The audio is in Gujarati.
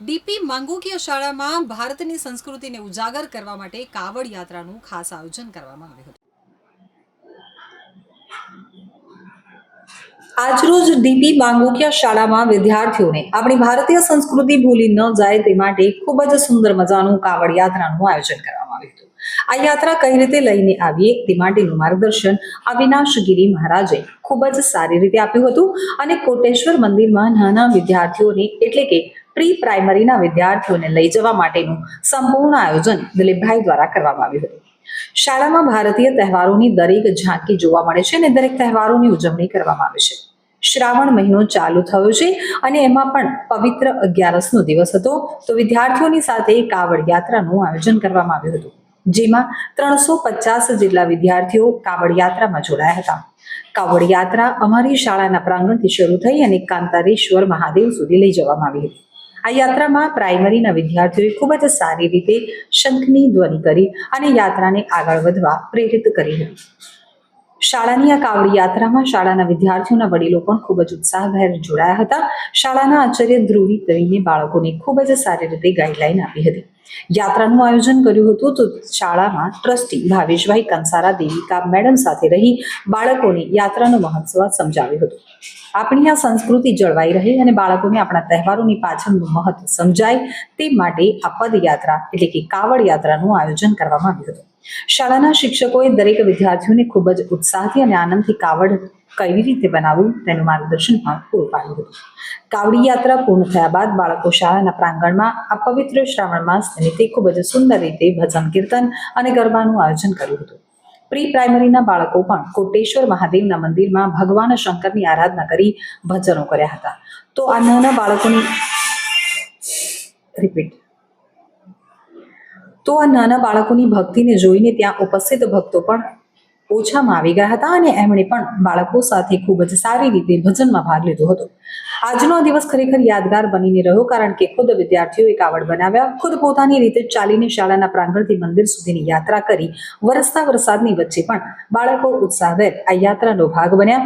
ડીપી માંગુકીય શાળામાં ભારતની સંસ્કૃતિને ઉજાગર કરવા માટે કાવડ યાત્રાનું ખાસ આયોજન કરવામાં આવ્યું હતું. આજરોજ ડીપી માંગુકિયા શાળામાં વિદ્યાર્થીઓને આપણી ભારતીય સંસ્કૃતિ ભૂલી ન જાય તે માટે ખૂબ જ સુંદર મજાનું કાવડ યાત્રાનું આયોજન કરવામાં આવ્યું હતું. આ યાત્રા કઈ રીતે લઈને આવીએ તે માટેનું માર્ગદર્શન અવિનાશગીરી મહારાજે ખૂબ જ સારી રીતે આપ્યું હતું અને કોટેશ્વર મંદિરમાં નાના વિદ્યાર્થીઓને એટલે કે પ્રી પ્રાઇમરીના વિદ્યાર્થીઓને લઈ જવા માટેનું સંપૂર્ણ આયોજન દિલીપભાઈ દ્વારા કરવામાં આવ્યું હતું. શાળામાં ભારતીય તહેવારોની દરેક ઝાંકી જોવા મળે છે અને દરેક તહેવારોની ઉજવણી કરવામાં આવે છે. શ્રાવણ મહિનો ચાલુ થયો છે અને એમાં પણ પવિત્ર અગિયારસનો દિવસ હતો. તો વિદ્યાર્થીઓની સાથે કાવડ યાત્રાનું આયોજન કરવામાં આવ્યું હતું. જેમાં ત્રણસો પચાસ જેટલા વિદ્યાર્થીઓ કાવડ યાત્રામાં જોડાયા હતા. કાવડ યાત્રા અમારી શાળાના પ્રાંગણથી શરૂ થઈ અને કાંતારેશ્વર મહાદેવ સુધી લઈ જવામાં આવી હતી. આ યાત્રામાં પ્રાઇમરીના વિદ્યાર્થીઓએ ખૂબ જ સારી રીતે શંખની ધ્વનિ કરી અને યાત્રાને આગળ વધવા પ્રેરિત કરી હતી. શાળાની આ કાવડ યાત્રામાં શાળાના વિદ્યાર્થીઓના વડીલો પણ ખૂબ જ ઉત્સાહભેર જોડાયા હતા. શાળાના આચાર્ય ધ્રુવી કવિને બાળકોને ખૂબ જ સારી રીતે ગાઈડલાઈન આપી હતી. યાત્રાનું આયોજન કર્યું હતું તો શાળામાં ટ્રસ્ટી ભાવેશભાઈ કંસારા દેવિકા મેડમ સાથે રહી બાળકોને યાત્રાનું મહત્વ સમજાવ્યું હતું. આપણી આ સંસ્કૃતિ જળવાઈ રહે અને બાળકોને આપણા તહેવારોની પાછળનું મહત્વ સમજાય તે માટે આ પદયાત્રા એટલે કે કાવડ યાત્રાનું આયોજન કરવામાં આવ્યું હતું. શાળાના શિક્ષકોએ દરેક વિદ્યાર્થીઓને ખૂબ જ ઉત્સાહથી અને આનંદથી કાવડ કેવી રીતે બનાવવું તેનું માર્ગદર્શન પણ પૂરું પાડ્યું હતું. કાવડી યાત્રા પૂર્ણ થયા બાદ બાળકો શાળાના પ્રાંગણમાં આ પવિત્ર શ્રાવણ માસ નિમિત્તે ખૂબ જ સુંદર રીતે ભજન કીર્તન અને ગરબાનું આયોજન કર્યું હતું. પ્રી પ્રાઇમરીના બાળકો પણ કોટેશ્વર મહાદેવના મંદિરમાં ભગવાન શંકરની આરાધના કરી ભજનો કર્યા હતા. તો આ નાના બાળકોની રિપીટ. તો આ નાના બાળકોની ભક્તિને જોઈને ત્યાં ઉપસ્થિત ભક્તો પણ ઓછામાં આવી ગયા હતા અને એમણે પણ બાળકો સાથે ખૂબ જ સારી રીતે ભજનમાં ભાગ લીધો હતો. આજનો દિવસ ખરેખર યાદગાર બનીને રહ્યો કારણ કે ખુદ વિદ્યાર્થીઓએ કાવડ બનાવ્યા, ખુદ પોતાની રીતે ચાલીને શાળાના પ્રાંગણથી મંદિર સુધીની યાત્રા કરી, વરસતા વરસાદની વચ્ચે પણ બાળકો ઉત્સાહભેર આ યાત્રાનો ભાગ બન્યા.